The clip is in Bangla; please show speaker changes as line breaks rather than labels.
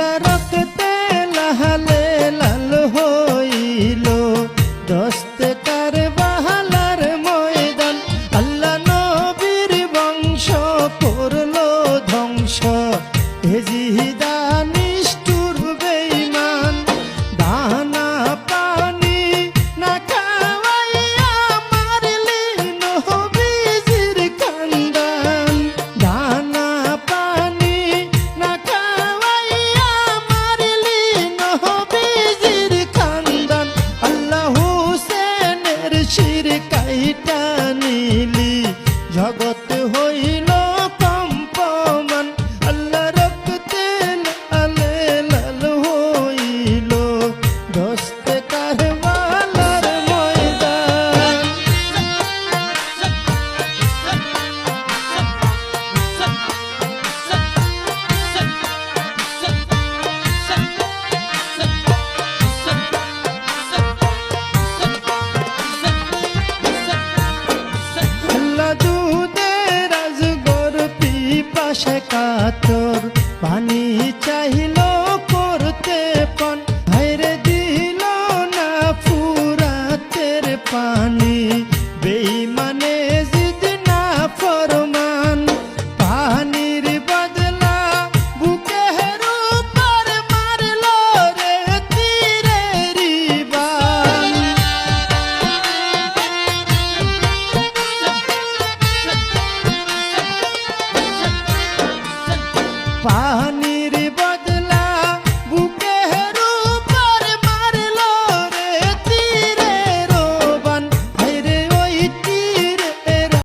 আল্লাহ রক্তে লাহালে লাল হইল। দস্তে কার বাহালার ময়দান, আল্লাহ নবীর বংশ করল ধ্বংস। হেজিদা শির কাইটা নিলি। জগৎ পিপাসে কাতর পানি